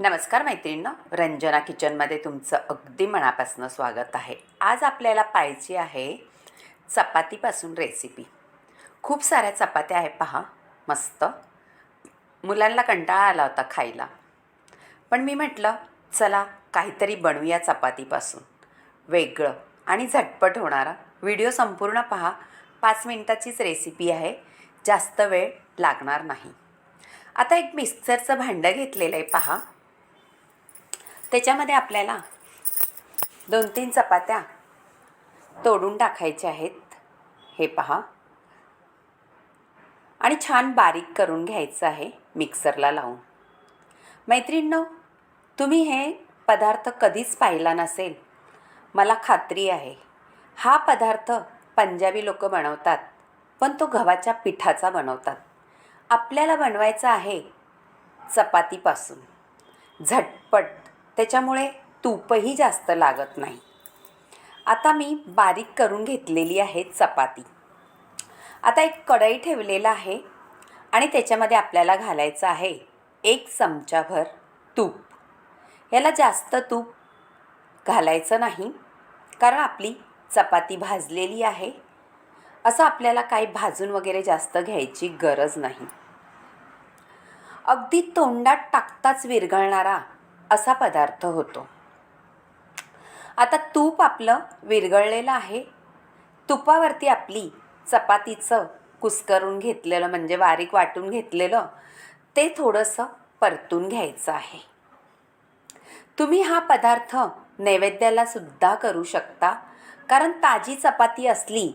नमस्कार मैत्रिणींनो रंजना किचनमध्ये तुमचं अगदी मनापासून स्वागत आहे. आज आपल्याला पाहिजे आहे चपातीपासून रेसिपी खूप साऱ्या चपात्या आहे पहा मस्त. मुलांना कंटाळा आला होता खायला. पण मी म्हटलं चला काहीतरी बनवूया चपातीपासून. वेगळं आणि झटपट होणारा. व्हिडिओ संपूर्ण पहा पाच मिनटाचीच रेसिपी आहे. जास्त वेळ लागणार नाही. आता एक मिक्सरचं भांडं घेतलेलं आहे पहा. त्याच्यामध्ये आपल्याला दोन तीन चपात्या तोडून टाकायच्या आहेत. हे पहा. आणि छान बारीक करून घ्यायचं आहे मिक्सरला लावून. मैत्रिणींनो तुम्ही हे पदार्थ कधीच पाहिला नसेल. मला खात्री आहे. हा पदार्थ पंजाबी लोक बनवतात पण तो गव्हाच्या पिठाचा बनवतात. आपल्याला बनवायचा आहे चपातीपासून. झटपट त्याच्यामुळे तूपही जास्त लागत नाही. आता मी बारीक करून घेतलेली आहे चपाती. आता एक कढई ठेवलेला आहे आणि त्याच्यामध्ये आपल्याला घालायचं आहे एक चमचाभर तूप. याला जास्त तूप घालायचं नाही कारण आपली चपाती भाजलेली आहे. असं आपल्याला काही भाजून वगैरे जास्त घ्यायची गरज नाही. अगदी तोंडात टाकताच विरघळणारा असा पदार्थ होतो. आता तूप आपलं विरघळलेलं आहे. तुपावरती आपली चपातीचं कुस्करून घेतलेलं म्हणजे बारीक वाटून घेतलेलं ते थोडंसं परतून घ्यायचं आहे. तुम्ही हा पदार्थ नैवेद्याला सुद्धा करू शकता. कारण ताजी चपाती असली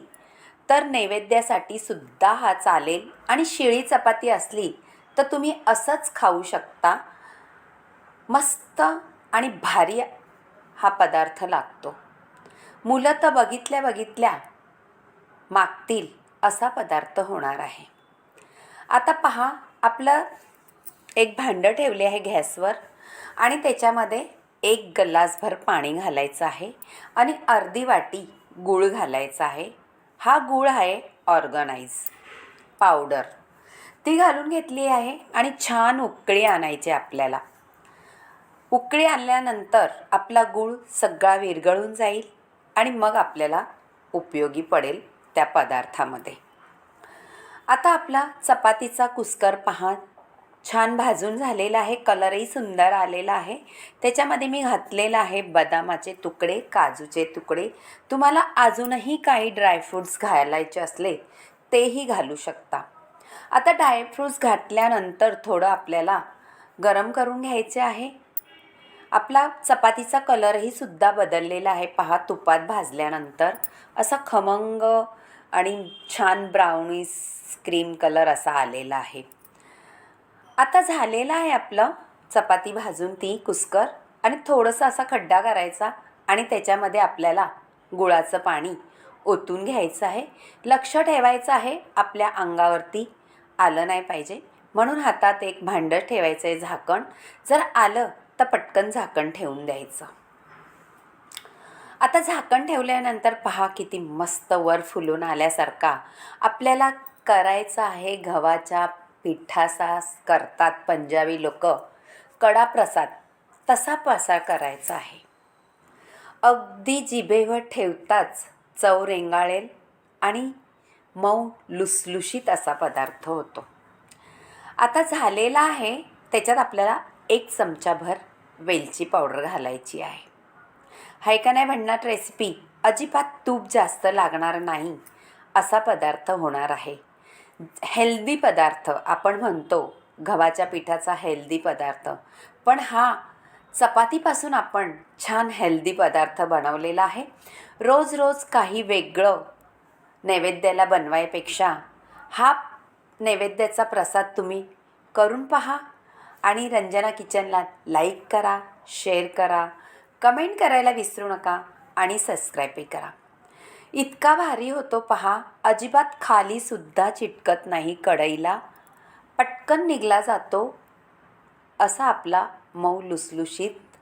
तर नैवेद्यासाठी सुद्धा हा चालेल. आणि शिळी चपाती असली तर तुम्ही असंच खाऊ शकता. मस्त आणि भारी हा पदार्थ लागतो. मुलं तर बघितल्या बघितल्या मागतील असा पदार्थ होणार आहे. आता पहा आपलं एक भांडं ठेवले आहे गॅसवर आणि त्याच्यामध्ये एक गल्लासभर पाणी घालायचं आहे आणि अर्धी वाटी गूळ घालायचा आहे. हा गूळ आहे ऑर्गनाईज पावडर. ती घालून घेतली आहे आणि छान उकळी आणायची आपल्याला. उकळी आणल्यानंतर आपला गूळ सगळा विरघळून जाईल आणि मग आपल्याला उपयोगी पडेल त्या पदार्थामध्ये. आता आपला चपातीचा कुस्कर पहा. छान भाजून झालेला आहे कलरही सुंदर आलेला आहे. त्याच्यामध्ये मी घातलेलं आहे बदामाचे तुकडे काजूचे तुकडे. तुम्हाला अजूनही काही ड्रायफ्रूट्स घालायचे असले तेही घालू शकता. आता ड्रायफ्रूट्स घातल्यानंतर थोडं आपल्याला गरम करून घ्यायचे आहे. आपला चपातीचा कलरही सुद्धा बदललेला आहे. पहा तुपात भाजल्यानंतर असा खमंग आणि छान ब्राउनीस क्रीम कलर असा आलेला आहे. आता झालेलं आहे आपलं चपाती भाजून ती कुस्कर आणि थोडंसं असा खड्डा करायचा आणि त्याच्यामध्ये आपल्याला गुळाचं पाणी ओतून घ्यायचं आहे. लक्ष ठेवायचं आहे आपल्या अंगावरती आलं नाही पाहिजे. म्हणून हातात एक भांडं ठेवायचं आहे झाकण. जर आलं आता पटकन झाकण ठेवून द्यायचं. आता झाकण ठेवल्यानंतर पहा किती मस्त वर फुलून आल्यासारखा. आपल्याला करायचं आहे गव्हाच्या पिठाचा करतात पंजाबी लोक. कडा प्रसाद तसा प्रसाद करायचा आहे. अगदी जिभेवर ठेवताच चव रेंगाळेल आणि मऊ लुसलुशीत असा पदार्थ होतो. आता झालेला आहे त्याच्यात आपल्याला एक चमचाभर वेलची पावडर घालायची आहे. हाय का नाही म्हणणार रेसिपी अजिबात तूप जास्त लागणार नाही. असा पदार्थ होणार आहे. हेल्दी पदार्थ आपण म्हणतो गव्हाच्या पिठाचा हेल्दी पदार्थ. पण हा चपातीपासून आपण छान हेल्दी पदार्थ बनवलेला आहे. रोज रोज काही वेगळं नैवेद्याला बनवायपेक्षा हा नैवेद्याचा प्रसाद तुम्ही करून पहा. आणि रंजना किचनला लाईक करा शेअर करा कमेंट करायला विसरू नका आणि सबस्क्राईबही करा. इतका भारी होतो पहा अजिबात खालीसुद्धा चिटकत नाही कढईला. पटकन निघला जातो असा आपला मऊ लुसलुशीत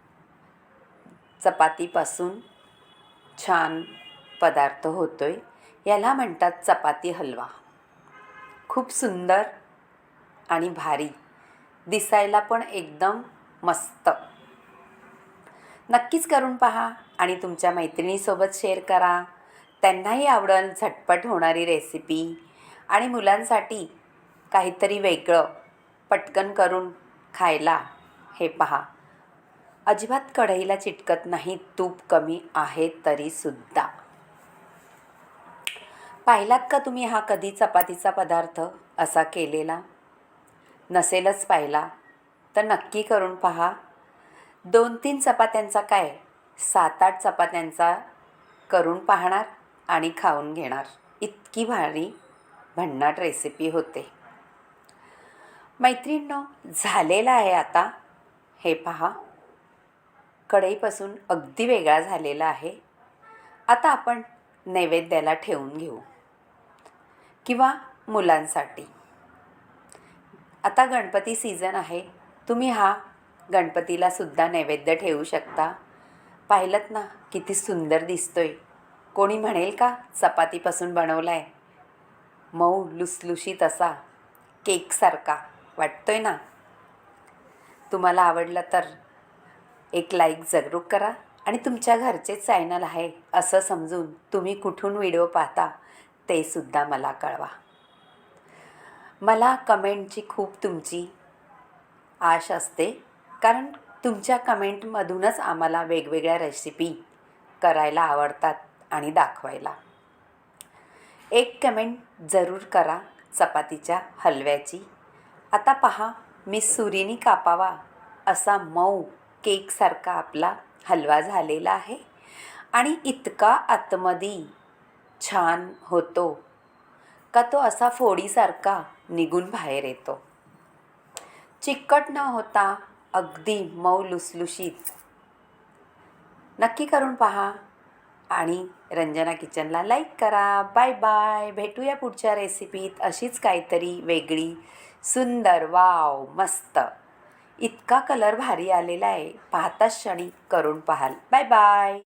चपातीपासून छान पदार्थ होतो आहे याला म्हणतात चपाती हलवा. खूप सुंदर आणि भारी. दिसायला पण एकदम मस्त. नक्कीच करून पहा आणि तुमच्या मैत्रिणीसोबत शेअर करा. त्यांनाही आवडेल झटपट होणारी रेसिपी आणि मुलांसाठी काहीतरी वेगळं पटकन करून खायला हे पहा. अजिबात कढईला चिटकत नाही तूप कमी आहे तरीसुद्धा पाहिलात का तुम्ही हा कधी चपातीचा पदार्थ असा केलेला? नसेलच पाहिला. तर नक्की करून पहा. दोन तीन चपात्यांचा काय? सात आठ चपात्यांचा करून पाहणार आणि खाऊन घेणार. इतकी भारी भन्नाट रेसिपी होते. मैत्रिणींनो झालेला आहे आता. हे पहा. कढईपासून अगदी वेगळा झालेला आहे. आता आपण नैवेद्याला ठेवून घेऊ. किंवा मुलांसाठी. आता गणपती सीझन आहे. तुम्ही हा गणपतीला सुद्धा नैवेद्य ठेवू शकता. पाहिलं ना किती सुंदर दिसतोय. कोणी म्हणेल का चपातीपासून बनवला आहे मऊ लुसलुशीत असा केकसारखा वाटतोय ना? तुम्हाला आवडलं तर एक लाईक जरूर करा आणि तुमच्या घरचेच चॅनल आहे असं समजून तुम्ही कुठून व्हिडिओ पाहता ते सुद्धा मला कळवा. मला कमेंटची खूप तुमची आश असते कारण तुमच्या कमेंटमधूनच आम्हाला वेगवेगळ्या रेसिपी करायला आवडतात आणि दाखवायला. एक कमेंट जरूर करा चपातीच्या हलव्याची. आता पहा मी सुरीनी कापावा असा मऊ केकसारखा आपला हलवा झालेला आहे आणि इतका आतमध्ये छान होतो. का तो असा फोडीसारखा निघून बाहेर येतो. चिकट न होता अगदी मऊ लुसलुशीत. नक्की करून पहा आणि रंजना किचनला लाईक करा. Bye bye. भेटूया पुढच्या रेसिपीत अशीच काहीतरी वेगळी सुंदर वाव मस्त. इतका कलर भारी आलेला आहे. पाहताच क्षणी करून पाहाल. Bye bye.